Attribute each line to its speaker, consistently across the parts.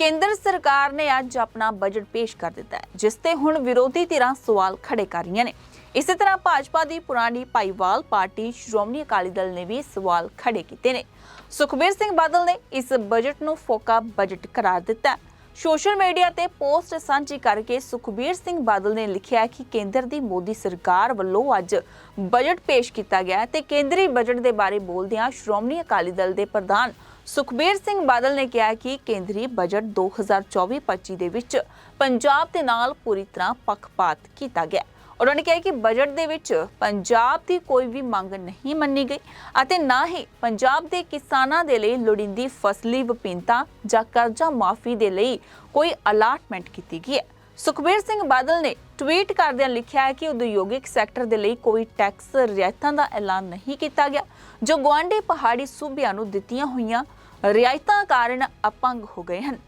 Speaker 1: ਕੇਂਦਰ ਸਰਕਾਰ ਨੇ ਅੱਜ ਆਪਣਾ ਬਜਟ ਪੇਸ਼ ਕਰ ਦਿੱਤਾ ਹੈ, ਜਿਸ ਤੇ ਹੁਣ ਵਿਰੋਧੀ ਧਿਰਾਂ ਸਵਾਲ ਖੜੇ ਕਰ ਰਹੀਆਂ ਨੇ। ਇਸੇ ਤਰ੍ਹਾਂ ਭਾਜਪਾ ਦੀ ਪੁਰਾਣੀ ਭਾਈਵਾਲ ਪਾਰਟੀ ਸ਼੍ਰੋਮਣੀ ਅਕਾਲੀ ਦਲ ਨੇ ਵੀ ਸਵਾਲ ਖੜੇ ਕੀਤੇ ਨੇ। ਸੁਖਬੀਰ ਸਿੰਘ ਬਾਦਲ ਨੇ ਇਸ ਬਜਟ ਨੂੰ ਫੋਕਾ ਬਜਟ ਕਰਾਰ ਦਿੱਤਾ ਹੈ। ਸੋਸ਼ਲ ਮੀਡੀਆ ਤੇ ਪੋਸਟ ਸਾਂਝੀ ਕਰਕੇ ਸੁਖਬੀਰ ਸਿੰਘ ਬਾਦਲ ਨੇ ਲਿਖਿਆ ਕਿ ਕੇਂਦਰ ਦੀ ਮੋਦੀ ਸਰਕਾਰ ਵੱਲੋਂ ਅੱਜ ਬਜਟ ਪੇਸ਼ ਕੀਤਾ ਗਿਆ ਹੈ ਤੇ ਕੇਂਦਰੀ ਬਜਟ ਦੇ ਬਾਰੇ ਬੋਲਦਿਆਂ ਸ਼੍ਰੋਮਣੀ ਅਕਾਲੀ ਦਲ ਦੇ ਪ੍ਰਧਾਨ ਸੁਖਬੀਰ ਸਿੰਘ ਬਾਦਲ ਨੇ ਕਿਹਾ ਕਿ ਕੇਂਦਰੀ ਬਜਟ 2024-25 ਦੇ ਵਿੱਚ ਪੰਜਾਬ ਦੇ ਨਾਲ ਪੂਰੀ ਤਰ੍ਹਾਂ ਪੱਖਪਾਤ ਕੀਤਾ ਗਿਆ ਉਹਨਾਂ ਨੇ ਕਿਹਾ ਕਿ ਬਜਟ ਦੇ ਵਿੱਚ ਪੰਜਾਬ ਦੀ ਕੋਈ ਵੀ ਮੰਗ ਨਹੀਂ ਮੰਨੀ ਗਈ ਅਤੇ ਨਾ ਹੀ ਪੰਜਾਬ ਦੇ ਕਿਸਾਨਾਂ ਦੇ ਲਈ ਲੋੜੀਂਦੀ ਫਸਲੀ ਵਿਭਿੰਨਤਾ ਜਾਂ ਕਰਜ਼ਾ ਮਾਫੀ ਦੇ ਲਈ ਕੋਈ ਅਲਾਟਮੈਂਟ ਕੀਤੀ ਗਈ ਹੈ। ਸੁਖਬੀਰ ਸਿੰਘ ਬਾਦਲ ਨੇ ਟਵੀਟ ਕਰਦਿਆਂ ਲਿਖਿਆ ਹੈ ਕਿ ਉਦਯੋਗਿਕ ਸੈਕਟਰ ਦੇ ਲਈ ਕੋਈ ਟੈਕਸ ਰਿਆਇਤਾਂ ਦਾ ਐਲਾਨ ਨਹੀਂ ਕੀਤਾ ਗਿਆ, ਜੋ ਗੁਆਂਢੀ ਪਹਾੜੀ ਸੂਬਿਆਂ ਨੂੰ ਦਿੱਤੀਆਂ ਹੋਈਆਂ ਰਿਆਇਤਾਂ ਕਾਰਨ ਅਪੰਗ ਹੋ ਗਏ ਹਨ।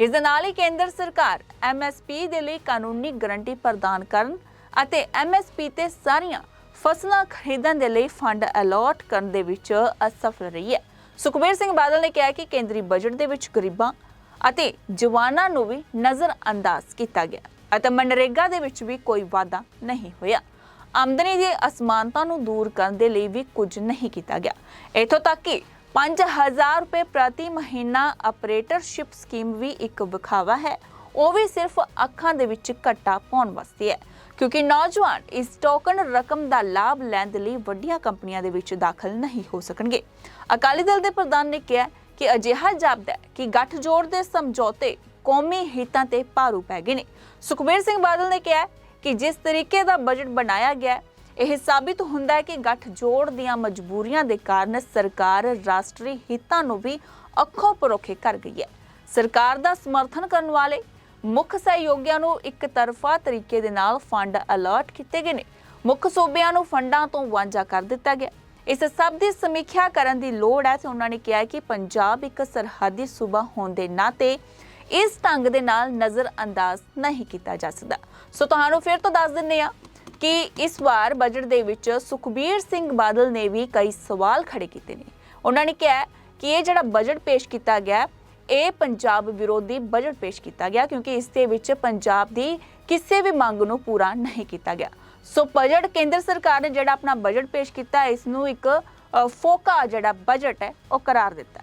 Speaker 1: ਇਸ ਦੇ ਨਾਲ ਹੀ ਕੇਂਦਰ ਸਰਕਾਰ ਐਮਐਸਪੀ ਦੇ ਲਈ ਕਾਨੂੰਨੀ ਗਾਰੰਟੀ ਪ੍ਰਦਾਨ ਕਰਨ ਅਤੇ ਐਮਐਸਪੀ ਤੇ ਸਾਰੀਆਂ ਫਸਲਾਂ ਖਰੀਦਣ ਦੇ ਲਈ ਫੰਡ ਅਲਾਟ ਕਰਨ ਦੇ ਵਿੱਚ ਅਸਫਲ ਰਹੀ ਹੈ। ਸੁਖਬੀਰ ਸਿੰਘ ਬਾਦਲ ਨੇ ਕਿਹਾ ਕਿ ਕੇਂਦਰੀ ਬਜਟ ਦੇ ਵਿੱਚ ਗਰੀਬਾਂ ਅਤੇ ਜਵਾਨਾਂ ਨੂੰ ਵੀ ਨਜ਼ਰ ਅੰਦਾਜ਼ ਕੀਤਾ ਗਿਆ ਅਤੇ ਮਨਰੇਗਾ ਦੇ ਵਿੱਚ ਵੀ ਕੋਈ ਵਾਅਦਾ ਨਹੀਂ ਹੋਇਆ। ਆਮਦਨੀ ਦੀ ਅਸਮਾਨਤਾ ਨੂੰ ਦੂਰ ਕਰਨ ਦੇ ਲਈ ਵੀ ਕੁਝ ਨਹੀਂ ਕੀਤਾ ਗਿਆ। ਇਥੋਂ ਤੱਕ ਕਿ 5000 ਰੁਪਏ ਪ੍ਰਤੀ ਮਹੀਨਾ ਆਪਰੇਟਰਸ਼ਿਪ ਸਕੀਮ ਵੀ ਇੱਕ ਵਿਖਾਵਾ ਹੈ। ਉਹ ਵੀ ਸਿਰਫ ਅੱਖਾਂ ਦੇ ਵਿੱਚ ਘੱਟਾ ਪਾਉਣ ਵਾਸਤੇ ਹੈ। ਕਿਉਂਕਿ ਨੌਜਵਾਨ ਇਸ ਟੋਕਨ ਰਕਮ ਦਾ ਲਾਭ ਲੈਣ ਦੇ ਲਈ ਵੱਡੀਆਂ ਕੰਪਨੀਆਂ ਦੇ ਵਿੱਚ ਦਾਖਲ ਨਹੀਂ ਹੋ ਸਕਣਗੇ। ਅਕਾਲੀ ਦਲ ਦੇ ਪ੍ਰਧਾਨ ਨੇ ਕਿਹਾ ਕਿ ਅਜਿਹਾ ਜਾਪਦਾ ਹੈ ਕਿ ਗੱਠਜੋੜ ਦੇ ਸਮਝੌਤੇ ਕੌਮੀ ਹਿੱਤਾਂ ਤੇ ਭਾਰੂ ਪੈ ਗਏ ਨੇ। ਸੁਖਬੀਰ ਸਿੰਘ ਬਾਦਲ ਨੇ ਕਿਹਾ ਕਿ ਜਿਸ ਤਰੀਕੇ ਦਾ ਬਜਟ ਬਣਾਇਆ ਗਿਆ, ਇਹ ਸਾਬਿਤ ਹੁੰਦਾ ਹੈ ਕਿ ਗੱਠਜੋੜ ਦੀਆਂ ਮਜਬੂਰੀਆਂ ਦੇ ਕਾਰਨ ਸਰਕਾਰ ਰਾਸ਼ਟਰੀ ਹਿੱਤਾਂ ਨੂੰ ਵੀ ਅੱਖੋਂ ਪਰੋਖੇ ਕਰ ਗਈ ਹੈ। ਸਰਕਾਰ ਦਾ ਸਮਰਥਨ ਕਰਨ ਵਾਲੇ ਮੁੱਖ ਸਹਿਯੋਗੀਆਂ ਨੂੰ ਇੱਕ ਤਰਫਾ ਤਰੀਕੇ ਦੇ ਨਾਲ ਫੰਡ ਅਲਰਟ ਕੀਤੇ ਗਏ ਨੇ। ਮੁੱਖ ਸੂਬਿਆਂ ਨੂੰ ਫੰਡਾਂ ਤੋਂ ਵਾਂਝਾ ਕਰ ਦਿੱਤਾ ਗਿਆ। ਇਸ ਸਭ ਦੀ ਸਮੀਖਿਆ ਕਰਨ ਦੀ ਲੋੜ ਹੈ ਤੇ ਉਹਨਾਂ ਨੇ ਕਿਹਾ ਕਿ ਪੰਜਾਬ ਇੱਕ ਸਰਹੱਦੀ ਸੂਬਾ ਹੋਣ ਦੇ ਨਾਤੇ ਇਸ ਢੰਗ ਦੇ ਨਾਲ ਨਜ਼ਰ ਅੰਦਾਜ਼ ਨਹੀਂ ਕੀਤਾ ਜਾ ਸਕਦਾ। ਸੋ ਤੁਹਾਨੂੰ ਫਿਰ ਤੋਂ ਦੱਸ ਦਿੰਨੇ ਆ ਕਿ ਇਸ ਵਾਰ ਬਜਟ ਦੇ ਵਿੱਚ ਸੁਖਬੀਰ ਸਿੰਘ ਬਾਦਲ ਨੇ ਵੀ ਕਈ ਸਵਾਲ ਖੜੇ ਕੀਤੇ ਨੇ। ਉਹਨਾਂ ਨੇ ਕਿਹਾ ਕਿ ਇਹ ਜਿਹੜਾ ਬਜਟ ਪੇਸ਼ ਕੀਤਾ ਗਿਆ ਇਹ ਪੰਜਾਬ ਵਿਰੋਧੀ ਬਜਟ ਪੇਸ਼ ਕੀਤਾ ਗਿਆ ਕਿਉਂਕਿ ਇਸ ਦੇ ਵਿੱਚ ਪੰਜਾਬ ਦੀ ਕਿਸੇ ਵੀ ਮੰਗ ਨੂੰ ਪੂਰਾ ਨਹੀਂ ਕੀਤਾ ਗਿਆ। ਸੋ ਬਜਟ ਕੇਂਦਰ ਸਰਕਾਰ ਨੇ ਜਿਹੜਾ ਆਪਣਾ ਬਜਟ ਪੇਸ਼ ਕੀਤਾ, ਇਸ ਨੂੰ ਇੱਕ ਫੋਕਾ ਜਿਹੜਾ ਬਜਟ ਹੈ, ਉਹ ਕਰਾਰ ਦਿੱਤਾ।